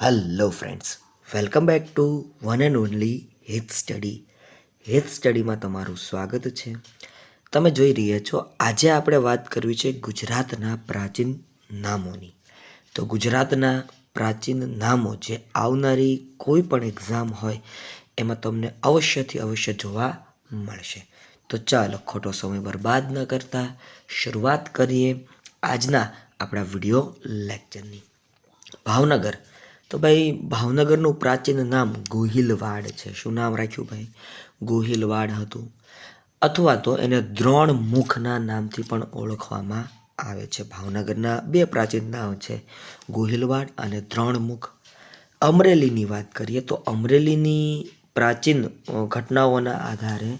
Hello friends welcome back to one and only હેથ study હેથ સ્ટડીમાં તમારું સ્વાગત છે. તમે જોઈ રહ્યા છો, આજે આપણે વાત કરવી છે ગુજરાતના પ્રાચીન નામોની. તો ગુજરાતના પ્રાચીન નામો જે આવનારી કોઈ પણ એક્ઝામ હોય, એમાં તમને અવશ્યથી અવશ્ય જોવા મળશે. તો ચાલો ખોટો સમય બરબાદ ન કરતા શરૂઆત કરીએ આજના આપણા વીડિયો લેક્ચરની. ભાવનગર. તો ભાઈ, ભાવનગરનું પ્રાચીન નામ ગોહિલવાડ છે. શું નામ રાખ્યું ભાઈ? ગોહિલવાડ હતું. અથવા તો એને દ્રોણમુખના નામથી પણ ઓળખવામાં આવે છે. ભાવનગરના બે પ્રાચીન નામ છે, ગોહિલવાડ અને દ્રોણમુખ. અમરેલીની વાત કરીએ તો અમરેલીની પ્રાચીન ઘટનાઓના આધારે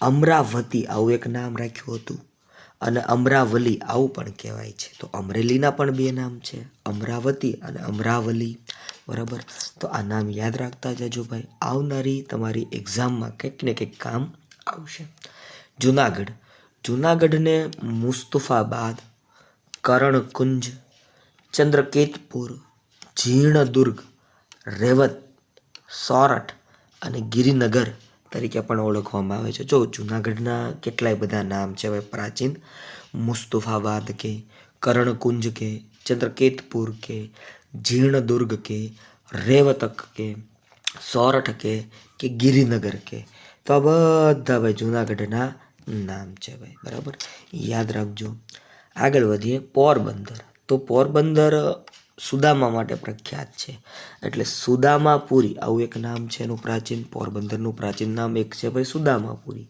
અમરાવતી આવું એક નામ રાખ્યું હતું. અને અમરાવલી આવું પણ કહેવાય છે. તો અમરેલીના પણ બે નામ છે. અમરાવતી અને અમરાવલી. બરાબર? તો આ નામ યાદ રાખતા જજો ભાઈ. આવનારી તમારી એક્ઝામમાં કંઈક ને કંઈક કામ આવશે. જુનાગઢ. જુનાગઢને મુસ્તફાબાદ, કરણકુંજ, ચંદ્રકેતપુર જીર્ણદુર્ગ રેવત, સોરઠ અને ગિરિનગર તરીકે પણ ઓળખવામાં આવે છે. જો જુનાગઢના કેટલાય બધા નામ છે, હવે પ્રાચીન મુસ્તફાબાદ કે કરણકુંજ કે ચંદ્રકેતપુર કે જીર્ણદુર્ગ કે રેવતક કે સોરઠ કે કે ગિરિનગર કે, તો આ બધા ભાઈ જુનાગઢના નામ છે ભાઈ. બરાબર? યાદ રાખજો. આગળ વધીએ પોરબંદર. તો પોરબંદર સુદામા માટે પ્રખ્યાત છે. એટલે સુદામાપુરી આવું એક નામ છે એનું પ્રાચીન, પોરબંદરનું પ્રાચીન નામ એક છે ભાઈ સુદામાપુરી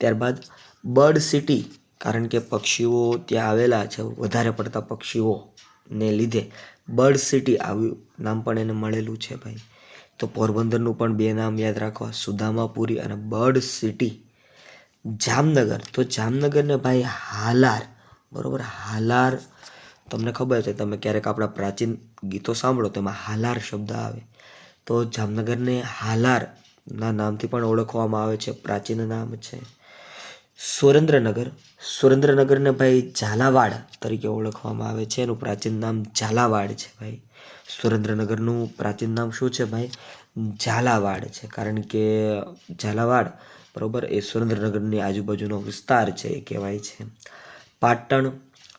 ત્યારબાદ બર્ડ સિટી, કારણ કે પક્ષીઓ ત્યાં આવેલા છે, વધારે પડતા પક્ષીઓને લીધે બર્ડ સિટી આવ્યું નામ પણ એને મળેલું છે ભાઈ. તો પોરબંદરનું પણ બે નામ યાદ રાખવા સુદામાપુરી અને બર્ડ સિટી. જામનગર, તો જામનગરને ભાઈ હાલાર, બરોબર, હાલાર તમને ખબર છે, તમે ક્યારેક આપણા પ્રાચીન ગીતો સાંભળો તો એમાં હાલાર શબ્દ આવે. તો જામનગરને હાલારના નામથી પણ ઓળખવામાં આવે છે, પ્રાચીન નામ છે. સુરેન્દ્રનગર, સુરેન્દ્રનગરને ભાઈ ઝાલાવાડ તરીકે ઓળખવામાં આવે છે, એનું પ્રાચીન નામ ઝાલાવાડ છે ભાઈ. સુરેન્દ્રનગરનું પ્રાચીન નામ શું છે ભાઈ? ઝાલાવાડ છે, કારણ કે ઝાલાવાડ, બરાબર, એ સુરેન્દ્રનગરની આજુબાજુનો વિસ્તાર છે, એ કહેવાય છે. પાટણ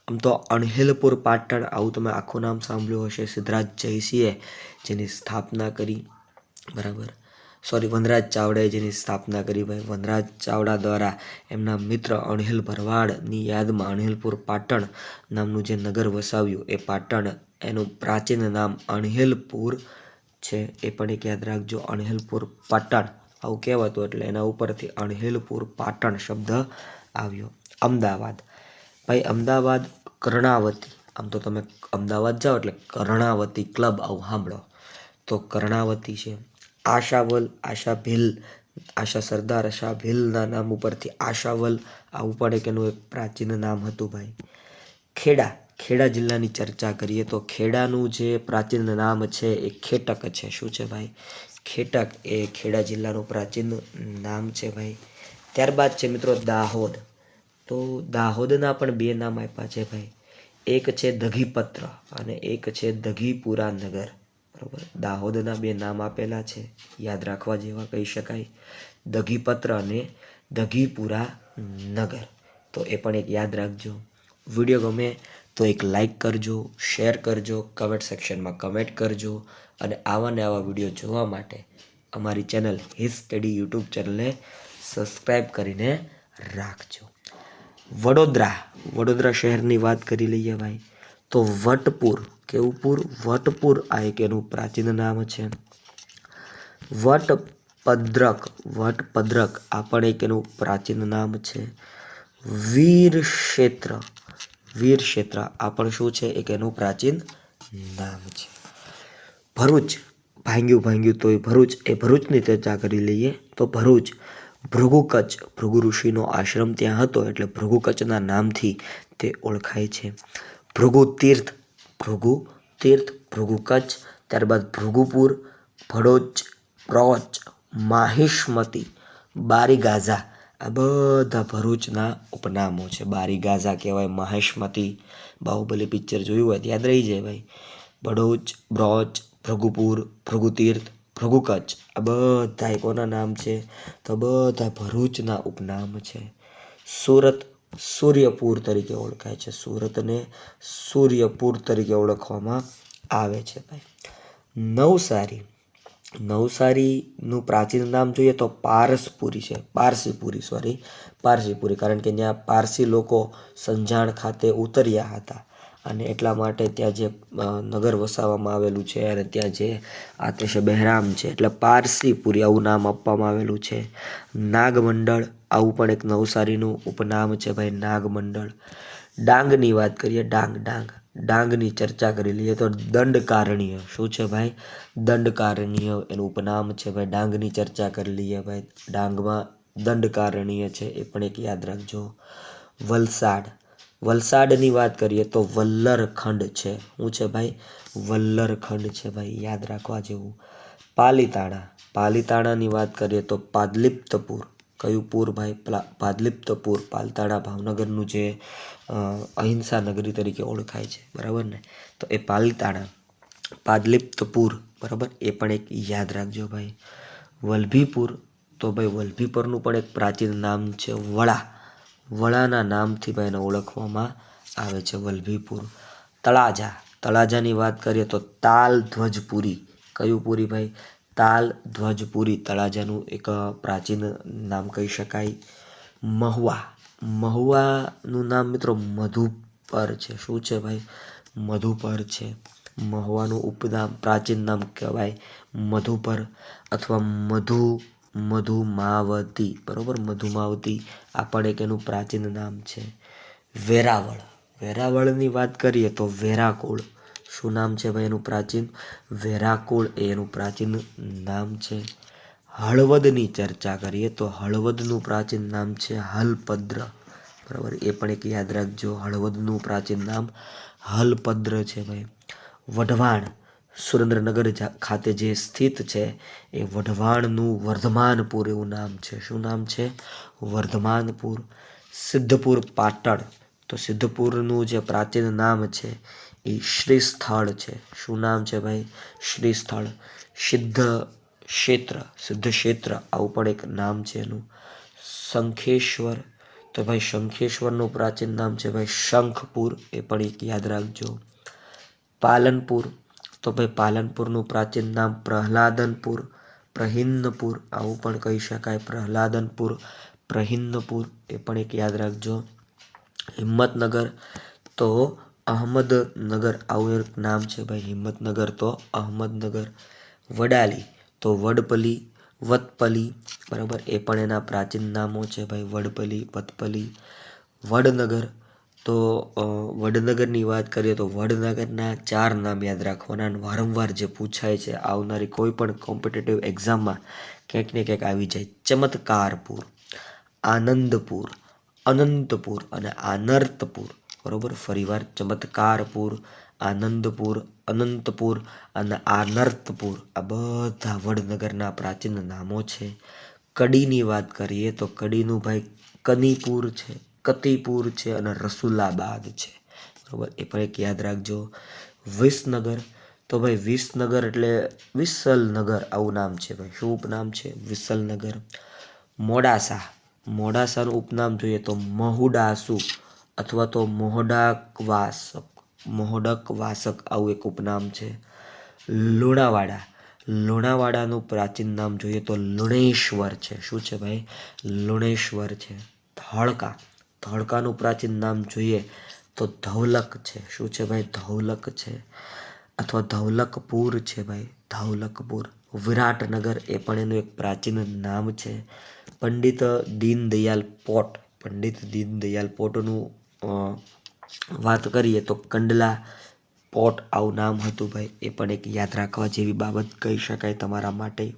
આમ તો અણહિલપુર પાટણ આવું તમે આખું નામ સાંભળ્યું હશે, સિદ્ધરાજ જયસિંહે જેની સ્થાપના કરી, બરાબર? સોરી વનરાજ ચાવડાએ જેની સ્થાપના કરી ભાઈ. વનરાજ ચાવડા દ્વારા એમના મિત્ર અણહિલ ભરવાડની યાદમાં અણહિલપુર પાટણ નામનું જે નગર વસાવ્યું, એ પાટણ, એનું પ્રાચીન નામ અણહિલપુર છે. એ પણ એક યાદ રાખજો, અણહિલપુર પાટણ. આવું કહેવાતું એટલે એના ઉપરથી અણહિલપુર પાટણ શબ્દ આવ્યો. અમદાવાદ. ભાઈ, અમદાવાદ કર્ણાવતી. આમ તો તમે અમદાવાદ જાઓ એટલે કર્ણાવતી ક્લબ આવું સાંભળો. તો કર્ણાવતી છે. આશાવલ આશા ભીલ આશા સરદાર આશા ભીલના નામ ઉપરથી આશાવલ આવું પણ એક એનું એક પ્રાચીન નામ હતું ભાઈ. ખેડા ખેડા જિલ્લાની ચર્ચા કરીએ તો ખેડાનું જે પ્રાચીન નામ છે એ ખેટક છે. શું છે ભાઈ? ખેટક એ ખેડા જિલ્લાનું પ્રાચીન નામ છે ભાઈ. ત્યારબાદ છે મિત્રો દાહોદ. તો દાહોદના પણ બે નામ આપ્યા છે ભાઈ. એક છે દઘીપત્ર અને એક છે દઘીપુરા નગર બરોબર? દાહોદના બે નામ આપેલા છે. યાદ રાખવા જેવા કહી શકાય. દઘીપત્ર અને દઘીપુરા નગર તો એ પણ એક યાદ રાખજો. વીડિયો ગમે તો એક લાઈક કરજો શેર કરજો કમેન્ટ સેક્શનમાં કમેન્ટ કરજો અને આવા ને આવા વીડિયો જોવા માટે અમારી ચેનલ હિસ સ્ટડી યુટ્યુબ ચેનલને સબસ્ક્રાઈબ કરીને રાખજો. વડોદરા. વડોદરા શહેરની વાત કરી લઈએ ભાઈ. તો વટપુર કેવું પૂર વટપુર આ એક એનું પ્રાચીન નામ છે. વટપદ્રક વટપદ્રક આ પણ એક એનું પ્રાચીન નામ છે. વીર ક્ષેત્ર વીર ક્ષેત્ર આ પણ શું છે? એક એનું પ્રાચીન નામ છે. ભરૂચ ભાંગ્યું ભાંગ્યું તોય ભરૂચ. એ ભરૂચની ચર્ચા કરી લઈએ તો ભરૂચ ભૃગુકચ્છ ભૃગુ ઋષિનો આશ્રમ ત્યાં હતો એટલે ભૃગુકચ્છના નામથી તે ઓળખાય છે. ભૃગુ તીર્થ ભૃગુ તીર્થ ભૃગુ કચ્છ ત્યારબાદ ભૃગુપુર, ભડોચ પ્રોચ માહિષ્મતી બારી ગાઝા આ બધા ભરૂચના ઉપનામો છે. બારી ગાઝા કહેવાય મહેશમતી બાહુબલી પિક્ચર જોયું હોય યાદ રહી જાય ભાઈ. ભડોચ બ્રોચ ભૃગુપુર, ભૃગુતીર્થ ભૃગુકચ્છ આ બધા કોના નામ છે? તો બધા ભરૂચના ઉપનામ છે. સુરત સૂર્યપુર તરીકે ઓળખાય છે. સુરતને સૂર્યપુર તરીકે ઓળખવામાં આવે છે ભાઈ. નવસારી. નવસારીનું પ્રાચીન નામ જોઈએ તો પારસપુરી છે. પારસીપુરી સોરી પારસીપુરી. કારણ કે ત્યાં પારસી લોકો સંજાણ ખાતે ઉતર્યા હતા. અને એટલા માટે ત્યાં જે નગર વસાવવામાં આવેલું છે અને ત્યાં જે આતિશ બહેરામ છે, એટલે પારસીપુરી આવું નામ આપવામાં આવેલું છે. નાગમંડળ, આવું પણ એક નવસારીનું ઉપનામ છે ભાઈ, નાગમંડળ. ડાંગની વાત કરીએ, ડાંગ ડાંગ. ડાંગની ચર્ચા કરી લઈએ તો દંડકારણ્ય, શું છે ભાઈ? દંડકારણ્ય એનું ઉપનામ છે ભાઈ, ડાંગની ચર્ચા કરી લઈએ ભાઈ. ડાંગમાં દંડકારણ્ય છે, એ પણ એક યાદ રાખજો. વલસાડ. વલસાડની વાત કરીએ તો વલ્લરખંડ છે. શું છે ભાઈ? વલ્લરખંડ છે ભાઈ, યાદ રાખવા જેવું. પાલીતાણા. પાલીતાણાની વાત કરીએ તો પાદલિપ્તપુર. કયું પૂર ભાઈ? પાદલિપ્તપુર, પાલતાણા ભાવનગરનું જે અહિંસા નગરી તરીકે ઓળખાય છે. બરાબર ને? તો એ પાલીતાણા. પાદલિપ્તપુર. બરાબર? એ પણ એક યાદ રાખજો ભાઈ. વલભીપુર. તો ભાઈ વલભીપુરનું પણ એક પ્રાચીન નામ છે વડા. વડાના નામથી ભાઈ એને ઓળખવામાં આવે છે, વલભીપુર. તળાજા. તળાજાની વાત કરીએ તો તાલ ધ્વજપુરી કયું પુરી ભાઈ? તાલ ધ્વજપુરી તળાજાનું એક પ્રાચીન નામ કહી શકાય. મહુવા. મહુવાનું નામ મિત્રો મધુપર છે. શું છે ભાઈ? મધુપર છે. મહુવાનું ઉપનામ પ્રાચીન નામ કહેવાય મધુપર અથવા મધુ મધુમાવતી. બરાબર? મધુમાવતી આ પણ એક એનું પ્રાચીન નામ છે. વેરાવળ. વેરાવળની વાત કરીએ તો વેરાકુળ. શું નામ છે ભાઈ એનું પ્રાચીન? વેરાકુળ એ એનું પ્રાચીન નામ છે. હળવદની ચર્ચા કરીએ તો હળવદનું પ્રાચીન નામ છે હલપદ્ર બરાબર? એ પણ એક યાદ રાખજો. હળવદનું પ્રાચીન નામ હલપદ્ર છે ભાઈ. વઢવાણ. સુરેન્દ્રનગર ખાતે જે સ્થિત છે, એ વઢવાણનું વર્ધમાનપુર એવું નામ છે. શું નામ છે? વર્ધમાનપુર. સિદ્ધપુર પાટણ. તો સિદ્ધપુરનું જે પ્રાચીન નામ છે, એ શ્રી સ્થળ છે. શું નામ છે ભાઈ? શ્રી સ્થળ સિદ્ધ ક્ષેત્ર. સિદ્ધ ક્ષેત્ર. આવું પણ એક નામ છે એનું. શંખેશ્વર. તો ભાઈ શંખેશ્વરનું પ્રાચીન નામ છે ભાઈ શંખપુર. એ પણ એક યાદ રાખજો. પાલનપુર. તો ભાઈ પાલનપુરનું પ્રાચીન નામ પ્રહલાદનપુર, પ્રહિન્નપુર. આવું પણ કહી શકાય. પ્રહલાદનપુર, પ્રહિન્નપુર એ પણ એક યાદ રાખજો. હિંમતનગર તો અહમદનગર. આવું એક નામ છે ભાઈ. હિંમતનગર તો અહમદનગર. વડાલી તો વડપલી, વતપલી. બરાબર? એ પણ એના પ્રાચીન નામો છે ભાઈ. વડપલી, વતપલી. વડનગર તો વડનગરની વાત કરીએ તો વડનગરના ચાર નામ યાદ રાખવાના વારંવાર જે પૂછાય છે, આવનારી કોઈ પણ કોમ્પિટેટિવ એક્ઝામમાં ક્યાંક ને ક્યાંક આવી જાય. ચમત્કારપુર, આનંદપુર, અનંતપુર અને આનર્તપુર. બરોબર? ફરીવાર ચમત્કારપુર, આનંદપુર, અનંતપુર અને આનર્તપુર. આ બધા વડનગરના પ્રાચીન નામો છે. કડીની વાત કરીએ તો કડીનું ભાઈ કનીપુર છે. કતીપુર છે અને રસુલાબાદ છે. બરોબર? એ પણ એક યાદ રાખજો. વિસનગર. તો ભાઈ વિસનગર એટલે વિસલનગર આવું નામ છે ભાઈ. શું ઉપનામ છે? વિસલનગર. મોડાસા. મોડાસાનું ઉપનામ જોઈએ તો મહુડાસુ અથવા તો મોહડાકવાસક. મોહડકવાસક આવું એક ઉપનામ છે. લુણાવાડા. લુણાવાડાનું પ્રાચીન નામ જોઈએ તો લુણેશ્વર છે. શું છે ભાઈ? લુણેશ્વર છે. ધોળકા. ધોળકાનું પ્રાચીન નામ જોઈએ તો ધૌલક છે. શું છે ભાઈ? ધૌલક છે. અથવા ધૌલકપુર છે ભાઈ. ધૌલકપુર. વિરાટનગર એ પણ એનું એક પ્રાચીન નામ છે. પંડિત દીનદયાલ પોટ. પંડિત દીનદયાલ પોટનું વાત કરીએ તો કંડલા પોટ આવું નામ હતું ભાઈ. એ પણ એક યાદ રાખવા જેવી બાબત કહી શકાય તમારા માટે.